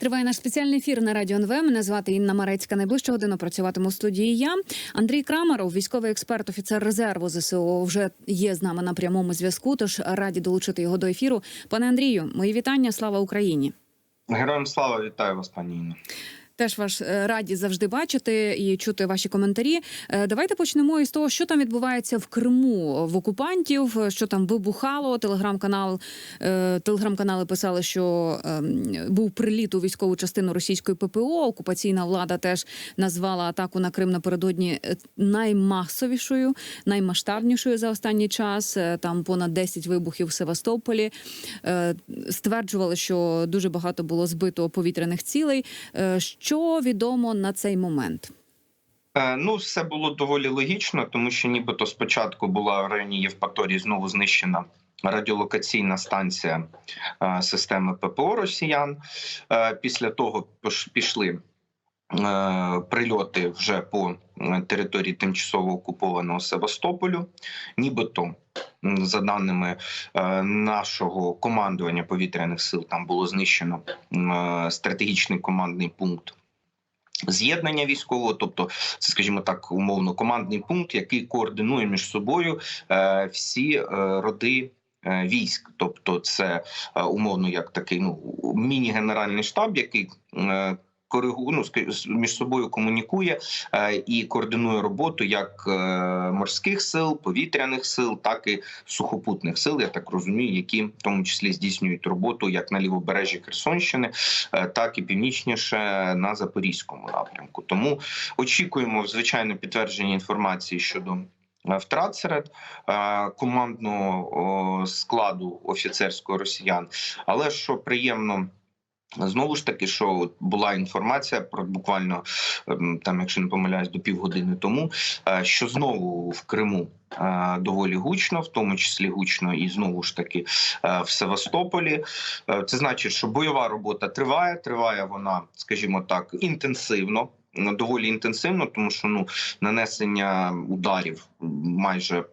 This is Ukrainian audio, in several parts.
Триває наш спеціальний ефір на радіо НВ. Мене звати Інна Марецька. Найближчу годину працюватиму в студії. Я Андрій Крамаров, військовий експерт, офіцер резерву ЗСУ, вже є з нами на прямому зв'язку. Тож раді долучити його до ефіру. Пане Андрію, мої вітання. Слава Україні! Героям слава вітаю вас, пані Інно. Теж ваш е, раді завжди бачити і чути ваші коментарі. Е, Давайте почнемо із того, що там відбувається в Криму в окупантів, що там вибухало. Телеграм-канал е, телеграм-канали писали, що ем, був приліт у військову частину російської ППО. Окупаційна влада теж назвала атаку на Крим напередодні наймасовішою, наймасштабнішою за останній час. Там понад 10 вибухів в Севастополі. Стверджували, що дуже багато було збито повітряних цілей. Що відомо на цей момент? Е, Ну, все було доволі логічно, тому що нібито спочатку була в районі Євпаторії знову знищена радіолокаційна станція е, системи ППО Росіян. Е, Після того пішли прильоти вже по території тимчасово окупованого Севастополю. Нібито, за даними нашого командування повітряних сил, там було знищено стратегічний командний пункт. З'єднання військового, тобто це, скажімо так, умовно командний пункт, який координує між собою е, всі е, роди е, військ. Тобто, це е, умовно як такий ну міні-генеральний штаб, який е, ну, між собою комунікує е, і координує роботу як е, морських сил, повітряних сил, так і сухопутних сил. Я так розумію, які в тому числі здійснюють роботу як на лівобережжі Херсонщини, е, так і північніше на запорізькому напрямку. Тому очікуємо звичайно підтвердження інформації щодо. Втрат серед командного складу офіцерського росіян, але що приємно. Знову ж таки, що була інформація про буквально ем, там, якщо не помиляюсь, до півгодини тому, е, що знову в Криму е, доволі гучно, в тому числі гучно, і знову ж таки е, в Севастополі. Це значить, що бойова робота триває. Триває вона, скажімо так, інтенсивно. Доволі інтенсивно, тому що ну нанесення ударів майже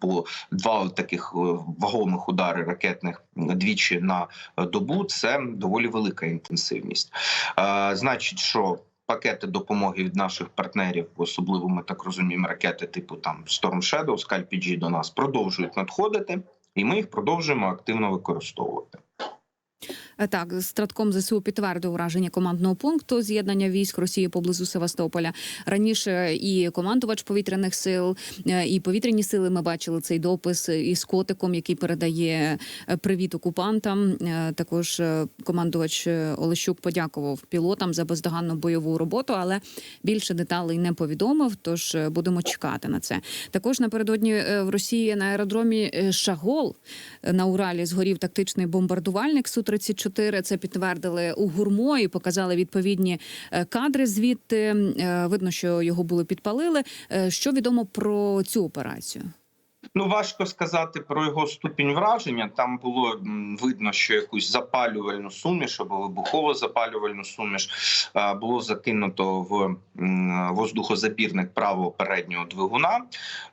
по два таких е, вагомих удари ракетних двічі на добу. Це доволі велика інтенсивність. Е, Значить, що пакети допомоги від наших партнерів, особливо ми так розуміємо, ракети типу там Storm Shadow, Scalp PG до нас продовжують надходити, і ми їх продовжуємо активно використовувати. Е, Так, стратком ЗСУ підтвердив ураження командного пункту з'єднання військ Росії поблизу Севастополя. Раніше і командувач повітряних сил, е, і повітряні сили. Ми бачили цей допис із котиком, який передає е, привіт окупантам. Також командувач Олещук подякував пілотам за бездоганну бойову роботу, але більше деталей не повідомив. Тож будемо чекати на це. Також напередодні в Росії на аеродромі Шагол на Уралі згорів тактичний бомбардувальник Су 34 Це підтвердили у гурмо і показали відповідні е, кадри. Звідти Е, видно, що його були підпалили. Е, Що відомо про цю операцію? Ну важко сказати про його ступінь враження. Там було видно, що якусь запалювальну суміш або вибухово запалювальну суміш було закинуто в воздухозабірник правого переднього двигуна.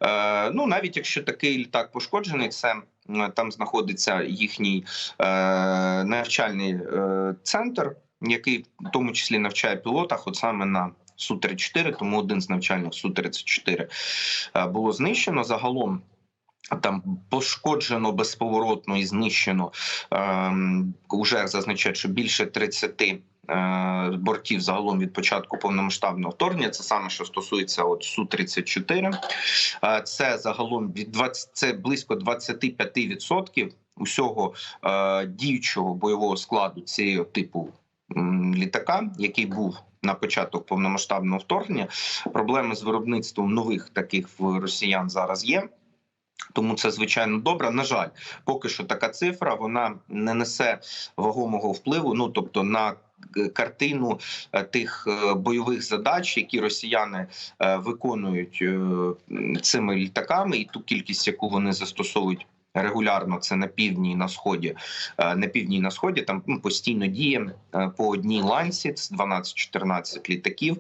Е, Ну навіть якщо такий літак пошкоджений, це там знаходиться їхній е, навчальний е, центр, який в тому числі навчає пілотах, от саме на. Су 34 тому один з навчальних су 34 е, було знищено загалом. Там пошкоджено безповоротно і знищено ем, уже зазначають, що більше 30 е, бортів загалом від початку повномасштабного вторгнення. Це саме що стосується от су 34 Е, Це загалом від 20, це близько 25% усього е, діючого бойового складу цієї типу літака, який був. На початок повномасштабного вторгнення проблеми з виробництвом нових таких росіян зараз є. Тому це звичайно добре. На жаль, поки що така цифра вона не несе вагомого впливу. Ну тобто на картину е, тих е, бойових задач, які росіяни е, виконують цими літаками, і ту кількість, яку вони застосовують. Регулярно це на півдні і на сході, Е, на півдні і на сході там ну, постійно діє е, по одній ланці. Це 12-14 літаків,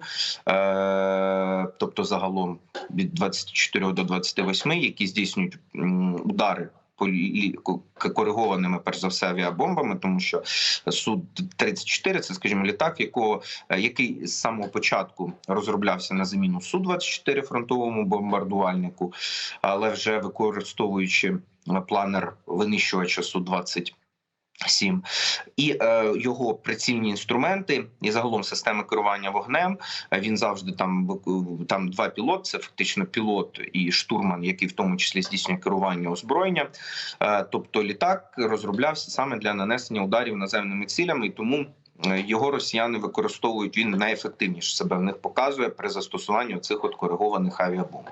Е, тобто загалом від 24 до 28, які здійснюють удари коригованими перш за все авіабомбами, тому що су 34 це, скажімо, літак, якого який з самого початку розроблявся на заміну су 24 фронтовому бомбардувальнику, але вже використовуючи планер винищувача су 20 Сім і е, його прицільні інструменти, і загалом система керування вогнем. е, Він завжди там там два пілот. Це фактично пілот і штурман, який в тому числі здійснює керування озброєння. Е, тобто літак розроблявся саме для нанесення ударів наземними цілями, і тому е, його росіяни використовують. Він найефективніше себе в них показує при застосуванні цих от коригованих авіабомб.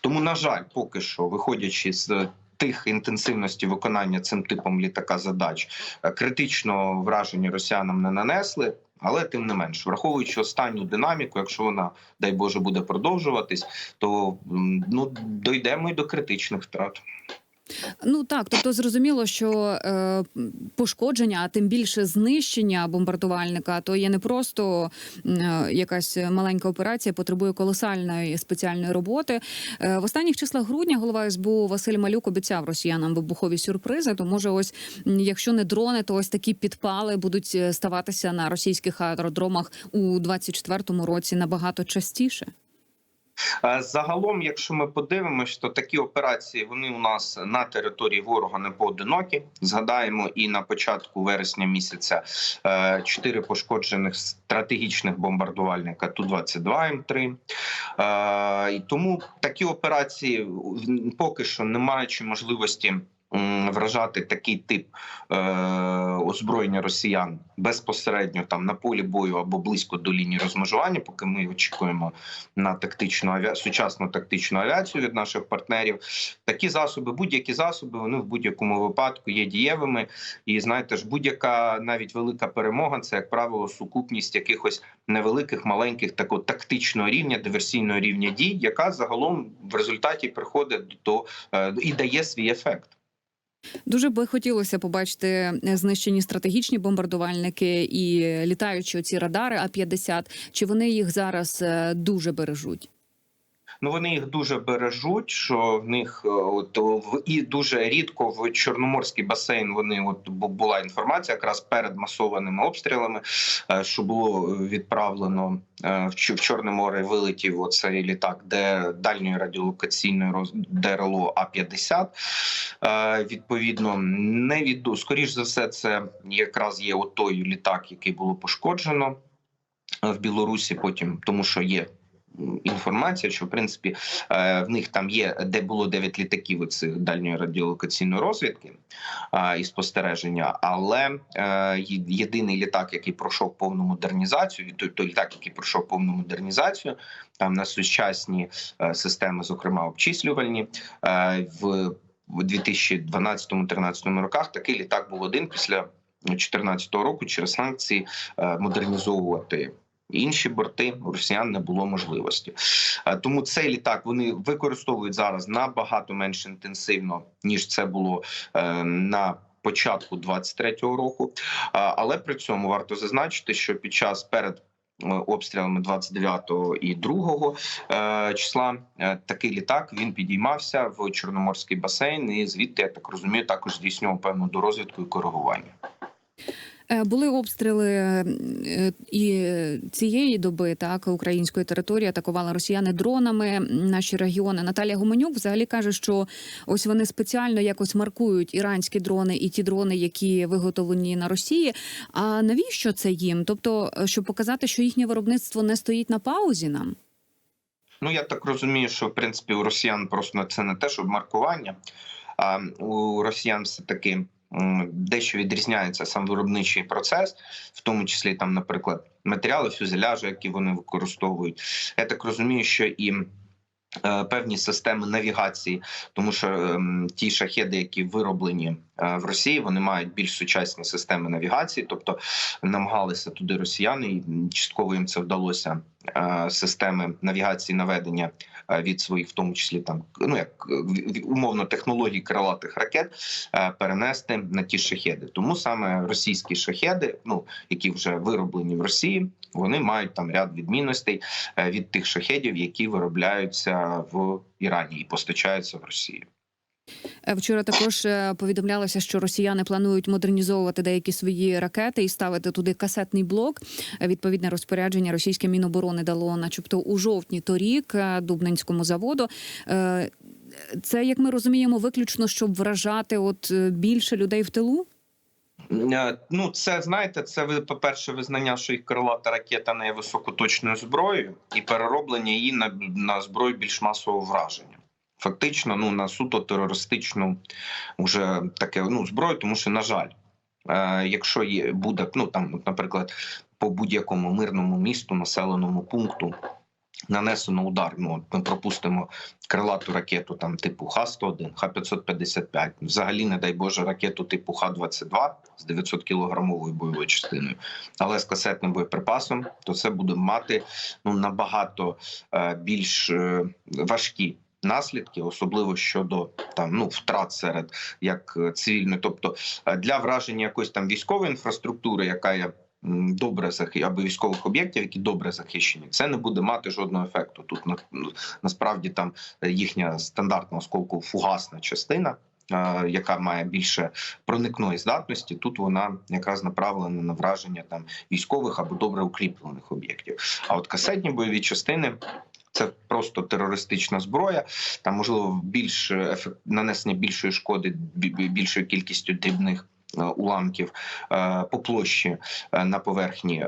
Тому, на жаль, поки що, виходячи з тих інтенсивності виконання цим типом літака задач, критично критичного враження росіянам не нанесли. Але тим не менш, враховуючи останню динаміку, якщо вона дай Боже буде продовжуватись, то ну дійдемо й до критичних втрат. Ну так, тобто зрозуміло, що е, пошкодження, а тим більше знищення бомбардувальника, то є не просто е, якась маленька операція, потребує колосальної спеціальної роботи. Е, в останніх числах грудня голова СБУ Василь Малюк обіцяв росіянам вибухові сюрпризи. То може, ось якщо не дрони, то ось такі підпали будуть е, ставатися на російських аеродромах у 24-му році набагато частіше. Е, Загалом, якщо ми подивимось, то такі операції вони у нас на території ворога не поодинокі. Згадаємо, і на початку вересня місяця е, чотири пошкоджених стратегічних бомбардувальника ту 22 м 3 Е, І тому такі операції поки що не маючи можливості. Вражати такий тип е, озброєння росіян безпосередньо там на полі бою або близько до лінії розмежування, поки ми очікуємо на тактичну авіа... сучасну тактичну авіацію від наших партнерів. Такі засоби, будь-які засоби, вони в будь-якому випадку є дієвими. І знаєте ж, будь-яка навіть велика перемога це як правило сукупність якихось невеликих, маленьких такого тактичного рівня, диверсійного рівня дій, яка загалом в результаті приходить до е, і дає свій ефект. Дуже би хотілося побачити е, знищені стратегічні бомбардувальники і літаючі оці радари А 50 Чи вони їх зараз е, дуже бережуть? Ну вони їх дуже бережуть, що в них е, от в і дуже рідко в чорноморський басейн. Вони от бу- була інформація якраз перед масованими обстрілами, е, що було відправлено е, в Чо- Чорне море. Вилетів оцей літак, де дальньої радіолокаційної ДРЛО А 50 Відповідно, не віду скоріш за все, це якраз є от той літак, який було пошкоджено в Білорусі. Потім тому, що є інформація, що в принципі е, в них там є, де було 9 літаків цих дальньої радіолокаційної розвідки і спостереження. Але е, єдиний літак, який пройшов повну модернізацію, той, той літак, який пройшов повну модернізацію, там на сучасні е, системи, зокрема обчислювальні, в в 2012-2013 роках такий літак був один після 2014 року через санкції модернізовувати інші борти у росіян не було можливості. Е, Тому цей літак вони використовують зараз набагато менш інтенсивно ніж це було е, на. Початку 23-го року, але при цьому варто зазначити, що під час перед е, обстрілами 29-го і 2-го е, числа е, такий літак він підіймався в Чорноморський басейн, і звідти я так розумію, також здійснював певну дорозвідку і коригування. Е, Були обстріли е, і цієї доби, так української території атакували росіяни дронами наші регіони. Наталія Гуменюк взагалі каже, що ось вони спеціально якось маркують іранські дрони і ті дрони, які виготовлені на Росії. А навіщо це їм? Тобто, е, щоб показати, що їхнє виробництво не стоїть на паузі нам. Ну я так розумію, що в принципі у росіян просто це не те, щоб маркування, а у росіян все таки дещо відрізняється сам виробничий процес, в тому числі там, наприклад, матеріали фюзеляжу, які вони використовують. Я так розумію, що і Певні системи навігації, тому що ем, ті шахеди, які вироблені е, в Росії, вони мають більш сучасні системи навігації, тобто намагалися туди росіяни, і частково їм це вдалося е, системи навігації наведення е, від своїх, в тому числі там ну як е, умовно технологій крилатих ракет е, перенести на ті шахеди. Тому саме російські шахеди, ну які вже вироблені в Росії, вони мають там ряд відмінностей е, від тих шахедів, які виробляються в Ірані і постачаються в Росію. Е, Вчора також е, повідомлялося, що росіяни планують модернізовувати деякі свої ракети і ставити туди касетний блок. Відповідне розпорядження російське міноборони дало, начебто, у жовтні торік Дубнинському заводу. Це, як ми розуміємо, виключно щоб вражати от більше людей в тилу. Е, Ну, це знаєте, це ви, по-перше, визнання, що їх крилата ракета не є високоточною зброєю, і перероблення її на, на зброю більш масового враження. Фактично, ну на суто терористичну уже таке ну зброю, тому що, на жаль, е, якщо є буде, ну там, наприклад, по будь-якому мирному місту, населеному пункту. Нанесено удар. Ну ми пропустимо крилату ракету там типу Х-101, Х-555, взагалі, не дай Боже, ракету типу Х-22 з 900 кілограмовою бойовою частиною, але з касетним боєприпасом, то це буде мати ну набагато е, більш е, важкі. Наслідки, особливо щодо там ну втрат серед як е, цивільної, тобто е, для враження якоїсь там військової інфраструктури, яка є добре захи... або військових об'єктів, які добре захищені, це не буде мати жодного ефекту. Тут на насправді там їхня стандартна осколку фугасна частина. Яка має більше проникної здатності, тут вона якраз направлена на враження там військових або добре укріплених об'єктів. А от касетні бойові частини це просто терористична зброя. Там можливо більш ефект нанесення більшої шкоди бі- бі- більшою кількістю дрібних. Е, Уламків е, по площі е, на поверхні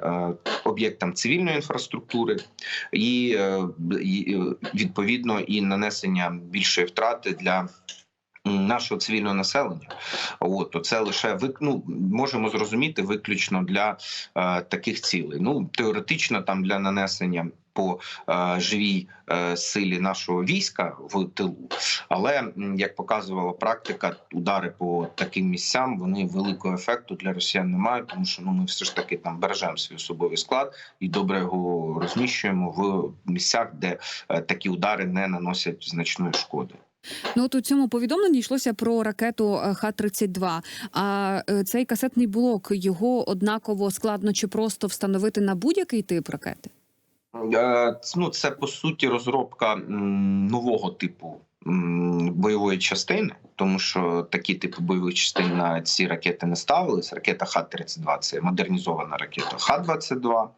об'єктам цивільної інфраструктури, і, відповідно і нанесення більшої втрати для нашого цивільного населення. От то це лише ну, можемо зрозуміти виключно для е, таких цілей. Ну теоретично там для нанесення по е, живій е, силі нашого війська в тилу. Але як показувала практика, удари по таким місцям вони великого ефекту для росіян не мають, тому що ну ми все ж таки там бережемо свій особовий склад і добре його розміщуємо в місцях, де е, такі удари не наносять значної шкоди. Ну от у цьому повідомленні йшлося про ракету е, Х-32. А цей касетний блок його однаково складно чи просто встановити на будь-який тип ракети? Е, Ну, це по суті розробка нового типу бойової частини, тому що такі типи бойових частин на ці ракети не ставились. Ракета Х-32 це модернізована ракета Х-22.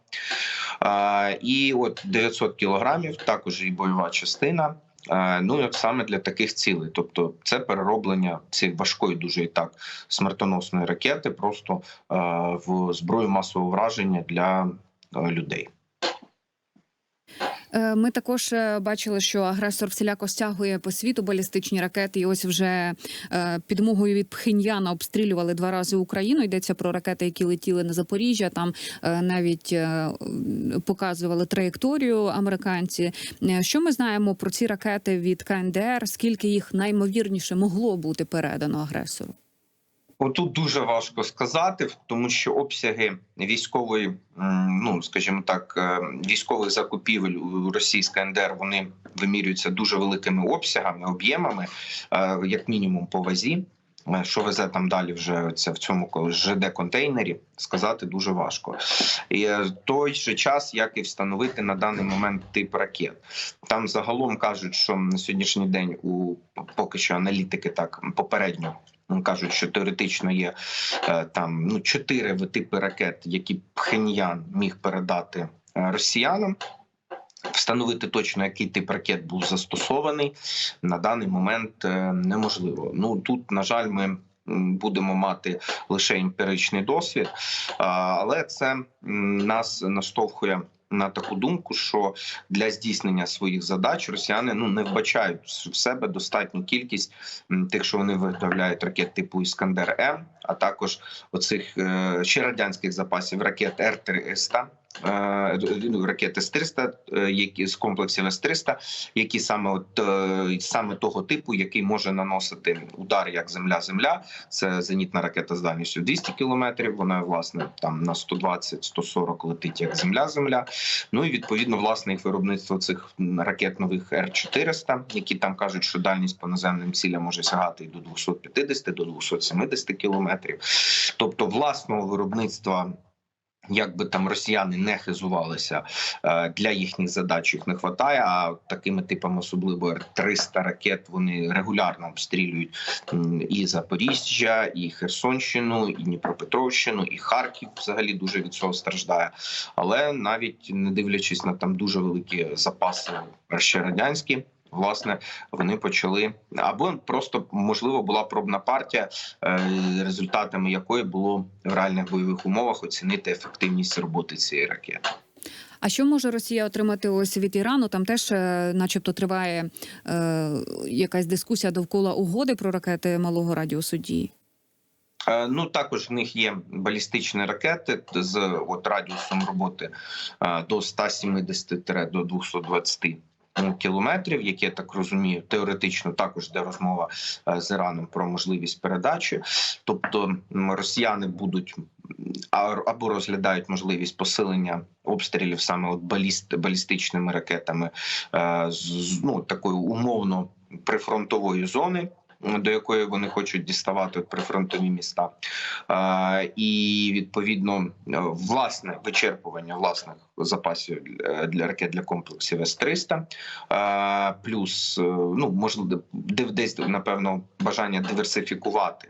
Е, І от 900 кілограмів, також і бойова частина. Е, Ну от саме для таких цілей, тобто це перероблення цієї важкої, дуже і так смертоносної ракети, просто в зброю масового враження для людей. Е, Ми також е, бачили, що агресор всіляко стягує по світу балістичні ракети. І ось вже е, підмогою від Пхеньяна обстрілювали два рази Україну. Йдеться про ракети, які летіли на Запоріжжя. Там навіть показували траєкторію американці. Що ми знаємо про ці ракети від КНДР? Скільки їх наймовірніше могло бути передано агресору? Отут дуже важко сказати, тому що обсяги військової, ну скажімо так, е, військових закупівель у російська НДР вони вимірюються дуже великими обсягами, об'ємами, е, як мінімум по вазі. Е, Що везе там далі вже це в цьому ЖД контейнері, сказати дуже важко. І той же час, як і встановити на даний момент тип ракет. Там загалом кажуть, що на сьогоднішній день у поки що аналітики так попередньо кажуть, що теоретично є е, там ну чотири типи ракет, які Пхеньян міг передати е, росіянам. Встановити точно, який тип ракет був застосований на даний момент е, неможливо. Ну тут, на жаль, ми будемо мати лише емпіричний досвід, але це нас наштовхує на таку думку, що для здійснення своїх задач росіяни ну не вбачають в себе достатню кількість тих, що вони виготовляють ракет типу Іскандер М, а також оцих е, ще радянських запасів ракет Р-300, е, ну, ракети С-300, е, які з комплексів С-300, які саме от е, саме того типу, який може наносити удар як земля-земля. Це зенітна ракета з дальністю 200 кілометрів. Вона власне там на 120-140 летить як земля-земля. Ну і відповідно власне їх виробництво цих ракет нових Р-400, які там кажуть, що дальність по наземним цілям може сягати і до 250 до 270 кілометрів. Тобто власного виробництва Як би там росіяни не хизувалися е, для їхніх задач, їх не вистачає. А такими типами, особливо 300 ракет, вони регулярно обстрілюють і Запоріжжя, і Херсонщину, і Дніпропетровщину, і Харків взагалі дуже від цього страждає. Але навіть не дивлячись на там дуже великі запаси ще радянські. Власне, вони почали або просто можливо була пробна партія, е, результатами якої було в реальних бойових умовах оцінити ефективність роботи цієї ракети. А що може Росія отримати ось від Ірану? Там теж, е, начебто, триває е, якась дискусія довкола угоди про ракети малого радіусу дії. Е, Ну також в них є балістичні ракети з от радіусом роботи до 170 до 220 кілометрів, які я так розумію, теоретично також йде розмова е, з Іраном про можливість передачі. Тобто росіяни будуть або розглядають можливість посилення обстрілів саме от баліст, балістичними ракетами е, з, ну такою умовно прифронтової зони. До якої вони хочуть діставати прифронтові міста, Е, і відповідно е, власне вичерпування власних запасів для- для ракет для комплексів С 300 Е, плюс е, ну можливо десь напевно бажання диверсифікувати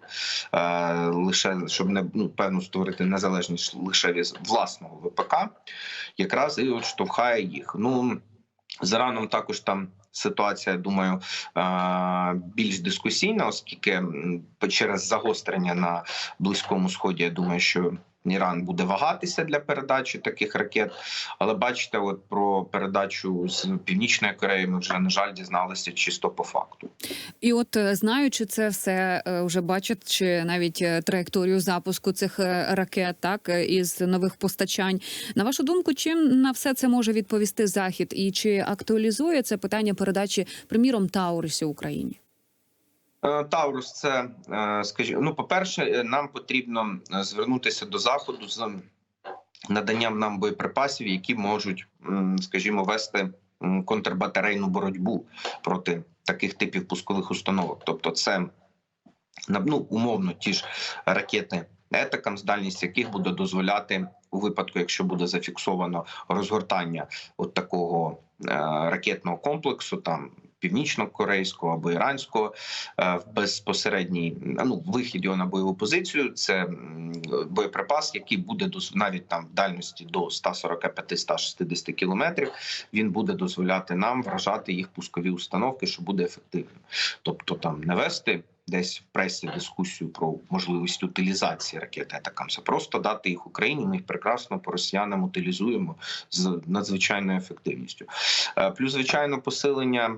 е, лише щоб не ну певно створити незалежність лише від власного ВПК, якраз і от штовхає їх. Ну з Іраном також там. Ситуація, я думаю, е, більш дискусійна, оскільки через загострення на близькому сході, я думаю, що Іран буде вагатися для передачі таких ракет. Але бачите, от про передачу з північної Кореї ми вже на жаль дізналися чисто по факту. І от е, знаючи це все, е, вже бачачи навіть е, траєкторію запуску цих ракет, так із нових постачань. На вашу думку, чим на все це може відповісти Захід, і чи актуалізує це питання передачі, приміром Таурисів Україні? Е, Таурус, це е, скажімо, ну, по-перше, е, нам потрібно звернутися до заходу з наданням нам боєприпасів, які можуть, скажімо, вести контрбатарейну боротьбу проти таких типів пускових установок. Тобто, це ну, умовно ті ж ракети етакам, з дальність яких буде дозволяти у випадку, якщо буде зафіксовано розгортання от такого ракетного комплексу, там північно-корейського або іранського, е, в безпосередній ну вихід його на бойову позицію. Це боєприпас, який буде доз- навіть там в дальності до 145-160 кілометрів. Він буде дозволяти нам вражати їх пускові установки, що буде ефективним. Тобто там не вести десь в пресі дискусію про можливість утилізації ракет атакамс, а просто дати їх Україні. Ми їх прекрасно по росіянам утилізуємо з надзвичайною ефективністю. Е, Плюс, звичайно, посилення.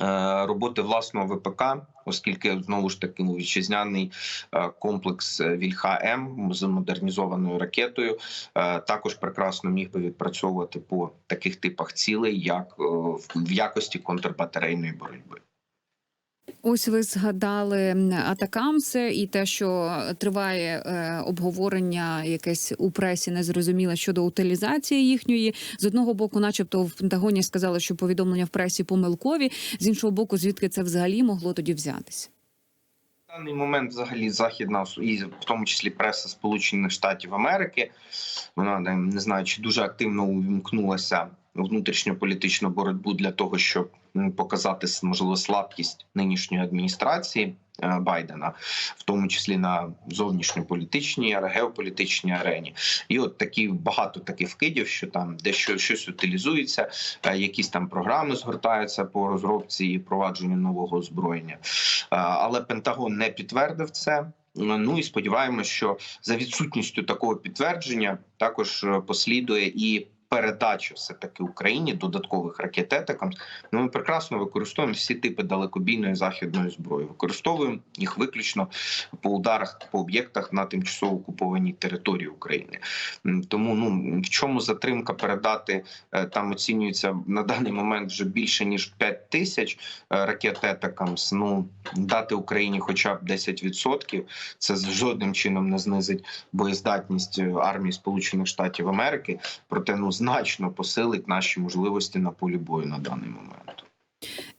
Е, Роботи власного ВПК, оскільки знову ж таки вітчизняний е, комплекс е, Вільха М з модернізованою ракетою також прекрасно міг би відпрацьовувати по таких типах цілей, як в якості контрбатарейної боротьби. Ось ви згадали м, атакамси і те, що триває е, обговорення якесь у пресі незрозуміле щодо утилізації їхньої. З одного боку, начебто, в Пентагоні сказали, що повідомлення в пресі помилкові. З іншого боку, звідки це взагалі могло тоді взятися? Даний момент взагалі західна і в тому числі преса Сполучених Штатів Америки. Вона не- знаю, чи дуже активно увімкнулася внутрішньополітичну боротьбу для того, щоб показати можливо слабкість нинішньої адміністрації е, Байдена, в тому числі на зовнішньополітичній геополітичній арені. І от такі багато таких вкидів, що там дещо щось утилізується, е, якісь там програми згортаються по розробці і впровадженню нового озброєння. Е, Але Пентагон не підтвердив це. Ну і сподіваємося, що за відсутністю такого підтвердження також послідує і передача все таки Україні додаткових ракет «Етакамс». Ну, ми прекрасно використовуємо всі типи далекобійної західної зброї. Використовуємо їх виключно по ударах по об'єктах на тимчасово окупованій території України. Тому ну в чому затримка передати е, там оцінюється на даний момент вже більше ніж 5 тисяч е, ракет «Етакамс». Ну дати Україні хоча б 10%, це жодним чином не знизить боєздатність е, армії Сполучених Штатів Америки, проте ну значно посилить наші можливості на полі бою на даний момент.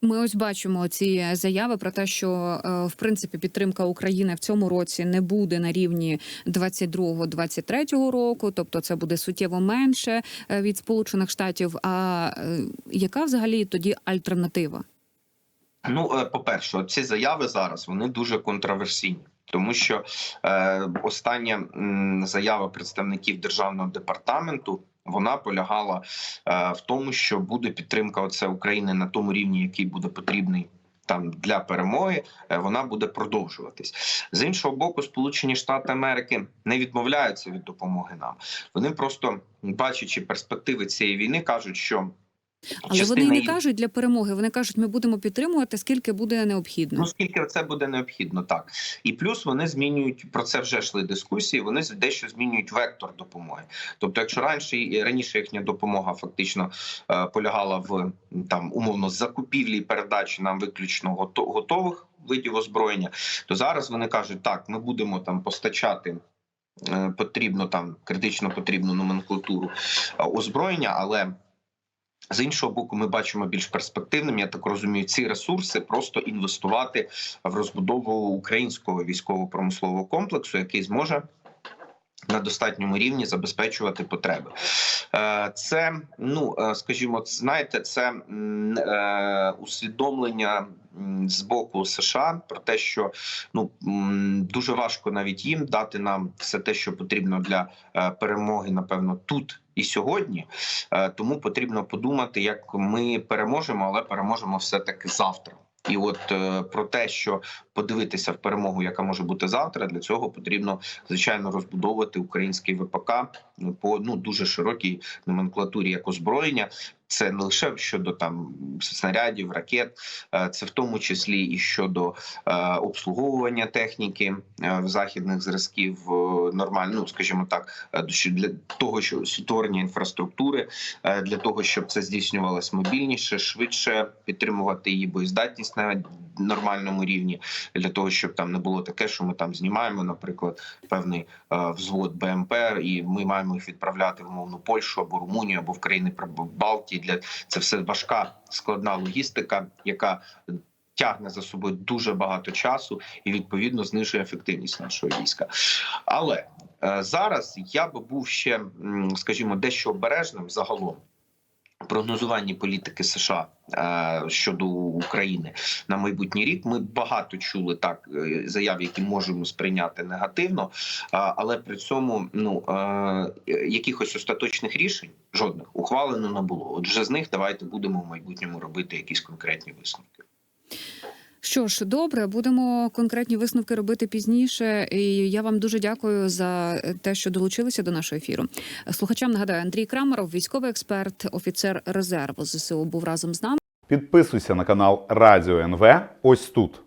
Ми ось бачимо ці заяви про те, що е, в принципі підтримка України в цьому році не буде на рівні 22-23 року, тобто це буде суттєво менше е, від Сполучених Штатів. А е, яка взагалі тоді альтернатива? Ну, е, по-перше, ці заяви зараз вони дуже контроверсійні, тому що е, остання м, заява представників державного департаменту. Вона полягала е, в тому, що буде підтримка оце України на тому рівні, який буде потрібний там для перемоги. е, Вона буде продовжуватись з іншого боку. Сполучені Штати Америки не відмовляються від допомоги нам. Вони просто бачачи перспективи цієї війни, кажуть, що Але частина вони не кажуть для перемоги. Вони кажуть, ми будемо підтримувати скільки буде необхідно. Ну, скільки це буде необхідно, так і плюс вони змінюють про це вже йшли дискусії. Вони дещо змінюють вектор допомоги. Тобто, якщо раніше раніше їхня допомога фактично е, полягала в там умовно закупівлі і передачі нам виключно гото- готових видів озброєння, то зараз вони кажуть, так ми будемо там постачати. е, Потрібно там критично потрібну номенклатуру е, озброєння, але з іншого боку, ми бачимо більш перспективним. Я так розумію, ці ресурси просто інвестувати в розбудову українського військово-промислового комплексу, який зможе на достатньому рівні забезпечувати потреби. Е, Це ну е, скажімо, знаєте, це е, усвідомлення з боку США про те, що ну дуже важко навіть їм дати нам все те, що потрібно для перемоги, напевно, тут і сьогодні. Тому потрібно подумати, як ми переможемо, але переможемо все таки завтра. І от е, про те, що подивитися в перемогу, яка може бути завтра, для цього потрібно звичайно розбудовувати український ВПК ну, по ну дуже широкій номенклатурі як озброєння. Це не лише щодо там снарядів, ракет, е, це в тому числі і щодо е, обслуговування техніки е, в західних зразків нормально, ну скажімо так, для того, що створення інфраструктури, для того, щоб це здійснювалось мобільніше, швидше підтримувати її боєздатність на нормальному рівні, для того, щоб там не було таке, що ми там знімаємо, наприклад, певний взвод БМП, і ми маємо їх відправляти в умовну Польщу або Румунію, або в країни Приб- Для це все важка складна логістика, яка тягне за собою дуже багато часу і відповідно знижує ефективність нашого війська. Але е, зараз я би був ще, скажімо, дещо обережним загалом. Прогнозуванні політики США е, щодо України на майбутній рік ми багато чули так е, заяв, які можемо сприйняти негативно, а, але при цьому ну е, якихось остаточних рішень жодних ухвалено не було. От вже з них давайте будемо в майбутньому робити якісь конкретні висновки. Що ж, добре, будемо конкретні висновки робити пізніше. І я вам дуже дякую за те, що долучилися до нашого ефіру. Слухачам нагадаю, Андрій Крамаров, військовий експерт, офіцер резерву ЗСУ, був разом з нами. Підписуйся на канал Радіо НВ ось тут.